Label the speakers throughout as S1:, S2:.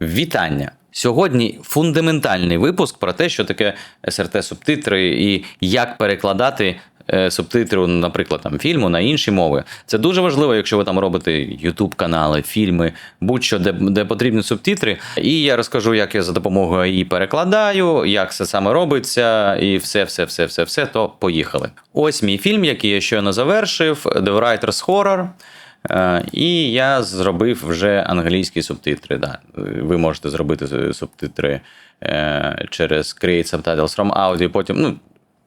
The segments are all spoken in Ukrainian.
S1: Вітання! Сьогодні фундаментальний випуск про те, що таке СРТ-субтитри і як перекладати е, субтитри, наприклад, там фільму на інші мови. Це дуже важливо, якщо ви там робите youtube канали, фільми, будь-що, де, де потрібні субтитри. І я розкажу, як я за допомогою АІ перекладаю, як це саме робиться, і все, все, все, все, все, то поїхали. Ось мій фільм, який я щойно завершив: The Writer's Horror. Е, І я зробив вже англійські субтитри. Да. Ви можете зробити субтитри е, через Create Subtitles from Audio. Потім, ну,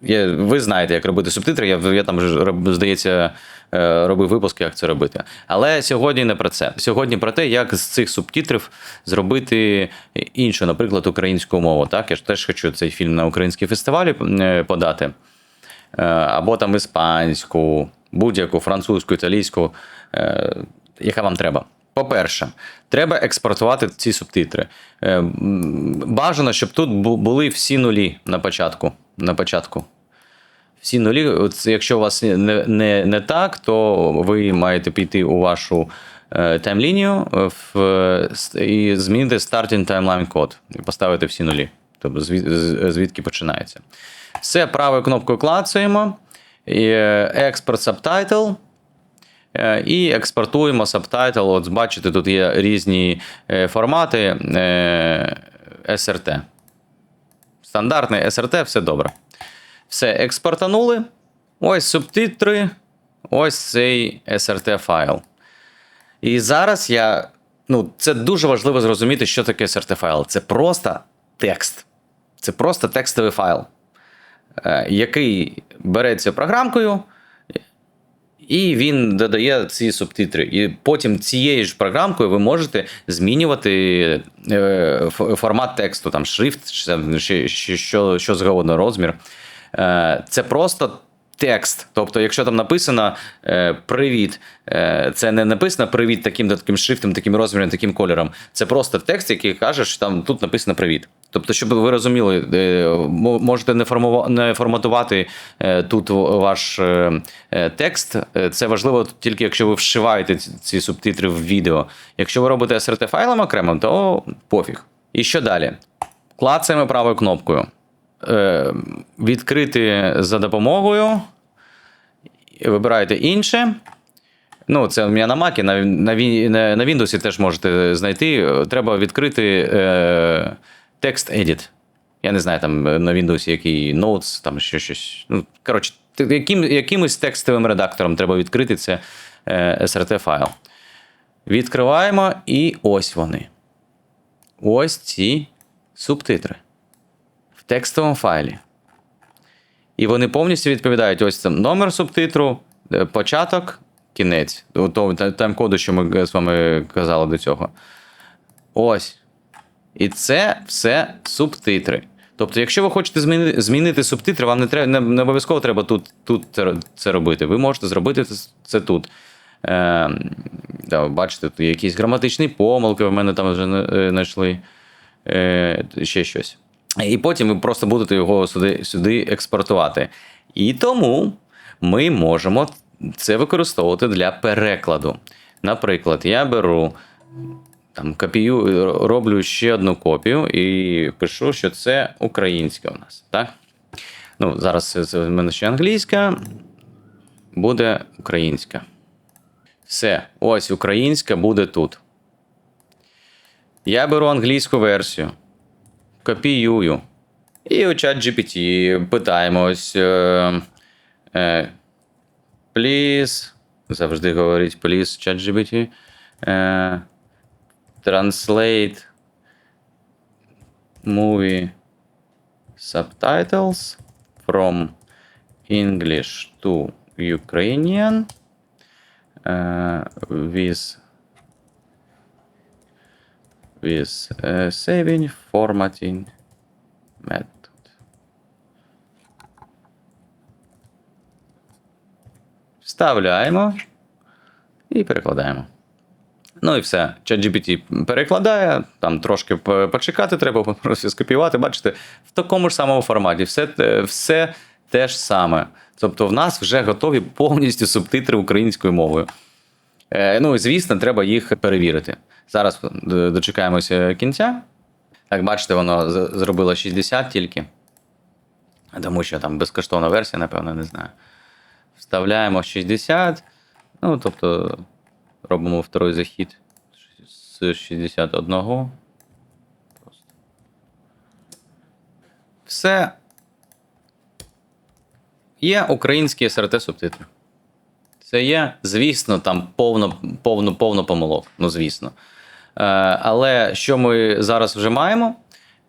S1: я, ви знаєте, як робити субтитри. Я, я там здається, е, робив випуск, як це робити. Але сьогодні не про це. Сьогодні про те, як з цих субтитрів зробити іншу, наприклад, українську мову. Так, я ж теж хочу цей фільм на українські фестивалі подати. Або там іспанську, будь-яку французьку, італійську, е, яка вам треба. По-перше, треба експортувати ці субтитри. Е, Бажано, щоб тут були всі нулі на початку. На початку. Всі нулі, от якщо у вас не, не, не так, то ви маєте піти у вашу е, таймлінію е, е, і змінити starting timeline код і поставити всі нулі. Тобто звід, звідки починається. Все правою кнопкою клацаємо, експорт subtitle. Е, І експортуємо subtitle. От бачите, тут є різні е, формати е, SRT. Стандартний SRT, все добре. Все, експортанули. Ось субтитри, ось цей SRT файл. І зараз я. Ну, це дуже важливо зрозуміти, що таке SRT файл. Це просто текст. Це просто текстовий файл, е, який береться програмкою, і він додає ці субтитри. І потім цією ж програмкою ви можете змінювати е, формат тексту, там шрифт, ще- що, що згодно, розмір. Е, Це просто текст. Тобто, якщо там написано е, привіт, е, це не написано привіт таким таким шрифтом, таким розміром, таким кольором. Це просто текст, який каже, що там тут написано привіт. Тобто, щоб ви розуміли, е, можете не не форматувати е, тут ваш е, текст. Це важливо тільки якщо ви вшиваєте ці- субтитри в відео. Якщо ви робите SRT файлом окремо, то пофіг. І що далі? Клацаємо правою кнопкою. Відкрити за допомогою. Вибираєте інше. Ну, це у мене на Mac, на, на, на, Windows теж можете знайти. Треба відкрити текст Edit. Я не знаю, там на Windows який Notes, там ще щось. Ну, коротше, яким, якимось текстовим редактором треба відкрити це е, SRT файл. Відкриваємо, і ось вони. Ось ці субтитри в текстовому файлі. І вони повністю відповідають: ось там номер субтитру, е, початок, кінець. Тайм-коду, що ми з вами казали до цього. Ось. І це все субтитри. Тобто, якщо ви хочете змінити, змінити субтитри, вам не треба не, не обов'язково треба тут, тут це, робити. Ви можете зробити це, це тут. Е, да, бачите, тут якісь граматичні помилки в мене там вже е, знайшли. Е, ще щось. І потім ви просто будете його сюди, сюди експортувати. І тому ми можемо це використовувати для перекладу. Наприклад, я беру там копію, роблю ще одну копію і пишу, що це українська у нас. Так? Ну, зараз в мене ще англійська, буде українська. Все, ось українська буде тут. Я беру англійську версію, копіюю. І у чат GPT питаємо ось. Е, е, please. Завжди говорить please, чат GPT. Е, translate movie subtitles from English to Ukrainian uh, with with uh, saving formatting method. Вставляємо і перекладаємо. Ну і все. ChatGPT перекладає, там трошки почекати треба, просто скопіювати. Бачите, в такому ж самому форматі. Все, все те ж саме. Тобто, в нас вже готові повністю субтитри українською мовою. Е, ну, звісно, треба їх перевірити. Зараз дочекаємося кінця. Як бачите, воно зробило 60 тільки. Тому що там безкоштовна версія, напевно, не знаю. Вставляємо 60. Ну, тобто, робимо второй захід з 61. Просто. Все. Є українські СРТ субтитри. Це є, звісно, там повно, повно, повно помилок. Ну, звісно. Е, але що ми зараз вже маємо?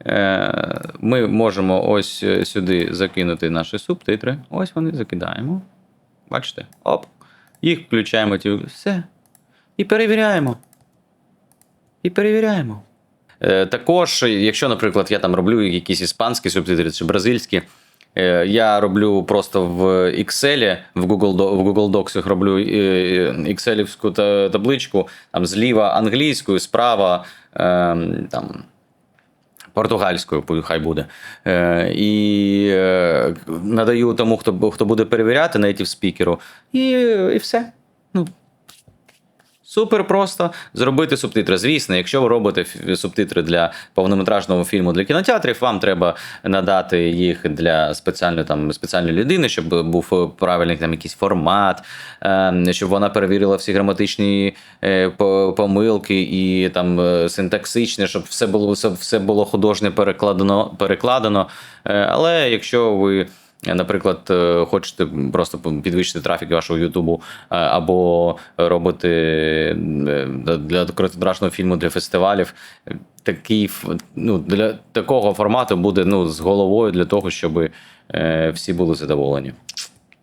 S1: Е, ми можемо ось е, сюди закинути наші субтитри. Ось вони закидаємо. Бачите? Оп. Їх включаємо. Все. І перевіряємо. І перевіряємо. Е, також, якщо, наприклад, я там роблю якісь іспанські субтитри чи бразильські, е, я роблю просто в Excel, в Google, в Google Docs роблю е, Excel-івську табличку, там зліва англійською, справа е, там, португальською, хай буде. Е, і е, надаю тому, хто, хто буде перевіряти native спікеру, і, і все. Ну, Супер просто зробити субтитри. Звісно, якщо ви робите субтитри для повнометражного фільму для кінотеатрів, вам треба надати їх для спеціальної там спеціальної людини, щоб був правильний там якийсь формат, е, щоб вона перевірила всі граматичні е, помилки і там е, синтаксичне, щоб все було все, все було художньо перекладено. перекладено. Е, Але якщо ви Наприклад, е, хочете просто підвищити трафік вашого Ютубу е, або робити е, для короткометражного фільму для фестивалів. Такий ну, для такого формату буде ну, з головою для того, щоб всі були задоволені.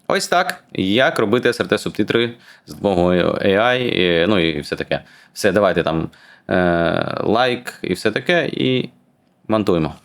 S1: Ось так. Як робити SRT субтитри з допомогою AI, і, ну і все таке. Все, давайте там е, лайк і все таке, і монтуємо.